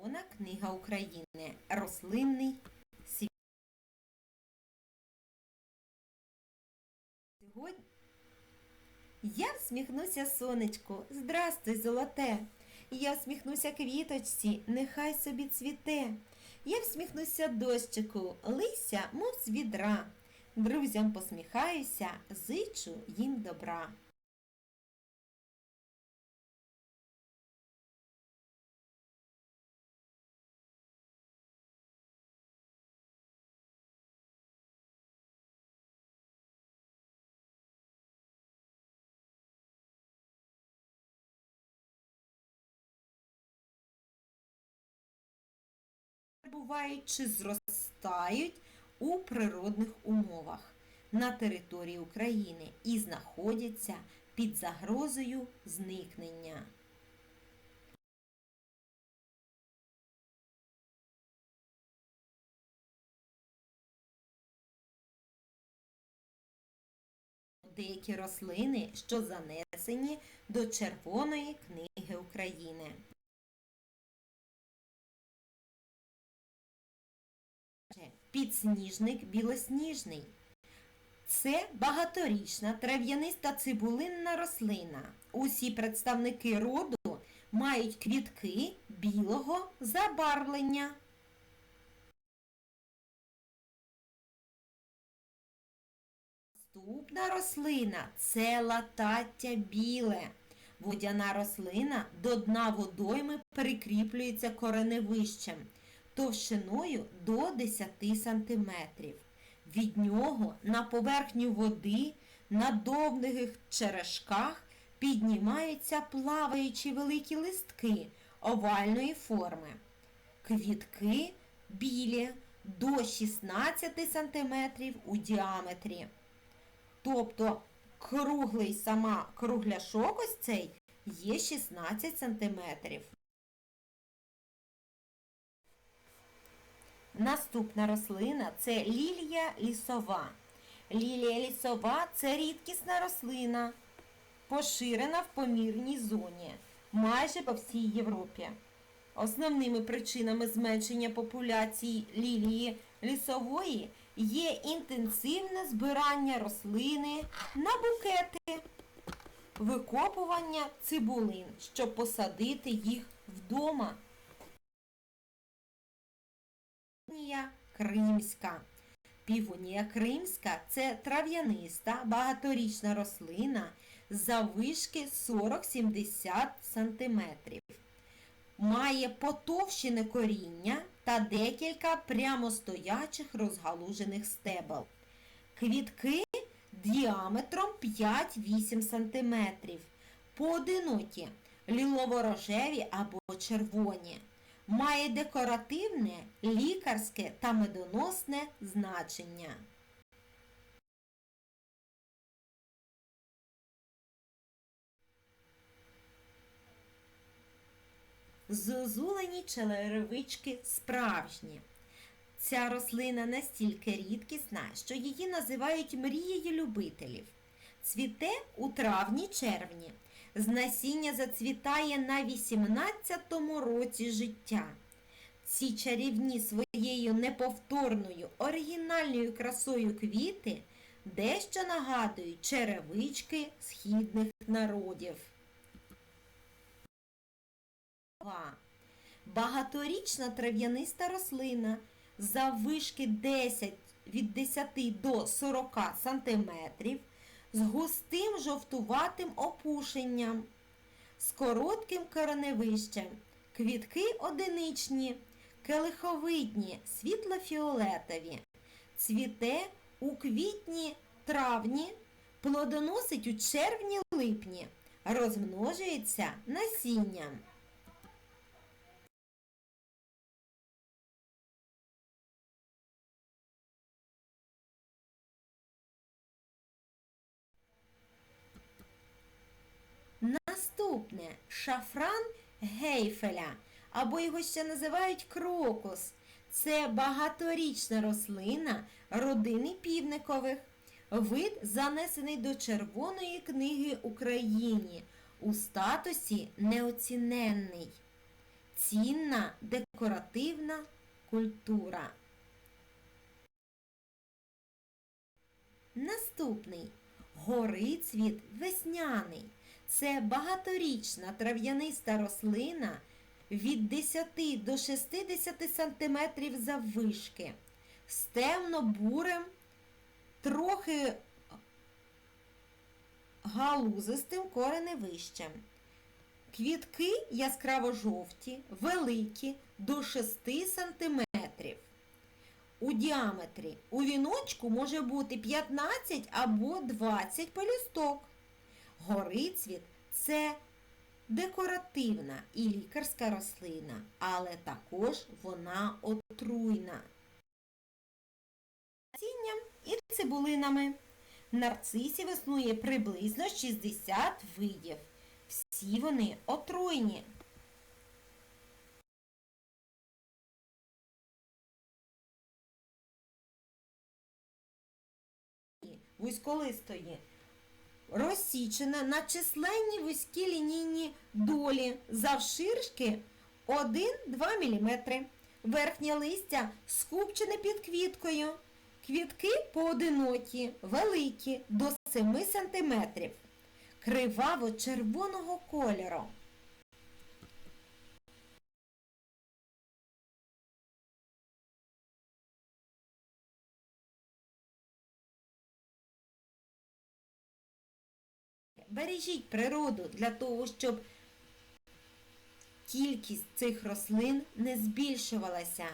Червона книга України. Рослинний світ. Сьогодні я всміхнуся сонечку. Здрастуй, золоте. Я всміхнуся квіточці, нехай собі цвіте. Я всміхнуся дощику, лися, мов з відра. Друзям посміхаюся, зичу їм добра. Перебувають чи зростають у природних умовах на території України і знаходяться під загрозою зникнення. Деякі рослини, що занесені до Червоної книги України. Підсніжник білосніжний. Це багаторічна трав'яниста цибулинна рослина. Усі представники роду мають квітки білого забарвлення. Наступна рослина це латаття біле. Водяна рослина до дна водойми прикріплюється кореневищем товщиною до 10 см. Від нього на поверхню води на довгих черешках піднімаються плаваючі великі листки овальної форми. Квітки білі до 16 см у діаметрі. Тобто круглий сама кругляшок ось цей є 16 см. Наступна рослина це лілія лісова. Лілія лісова це рідкісна рослина, поширена в помірній зоні майже по всій Європі. Основними причинами зменшення популяції лілії лісової є інтенсивне збирання рослини на букети, викопування цибулин, щоб посадити їх вдома. Півонія кримська. Півонія кримська це трав'яниста багаторічна рослина заввишки 40-70 см. Має потовщене коріння та декілька прямостоячих розгалужених стебел. Квітки діаметром 5-8 см. Поодинокі лілово-рожеві або червоні має декоративне, лікарське та медоносне значення. Зозулені челеревички справжні. Ця рослина настільки рідкісна, що її називають мрією любителів. Цвіте у травні-червні. З насіння зацвітає на 18-му році життя. Ці чарівні своєю неповторною оригінальною красою квіти дещо нагадують черевички східних народів. Багаторічна трав'яниста рослина заввишки 10 від 10 до 40 см з густим жовтуватим опушенням, з коротким кореневищем, квітки одиничні, келиховидні, світло-фіолетові, цвіте у квітні-травні, плодоносить у червні-липні, розмножується насінням. Наступне шафран гейфеля, або його ще називають крокус. Це багаторічна рослина родини півникових. Вид занесений до Червоної книги Україні у статусі неоціненний. цінна декоративна культура. Наступний горицвіт весняний. Це багаторічна трав'яниста рослина від 10 до 60 см заввишки з темно-бурим, трохи галузистим кореневищем. Квітки яскраво жовті, великі, до 6 см. У діаметрі у віночку може бути 15 або 20 пелюсток. Горицвіт це декоративна і лікарська рослина, але також вона отруйна. Насінням і цибулинами. Нарцисів існує приблизно 60 видів. Всі вони отруйні. Вузьколистої розсічена на численні вузькі лінійні долі завширшки 1-2 мм. Верхнє листя скупчене під квіткою. Квітки поодинокі, великі, до 7 см. Криваво-червоного кольору. Бережіть природу для того, щоб кількість цих рослин не збільшувалася.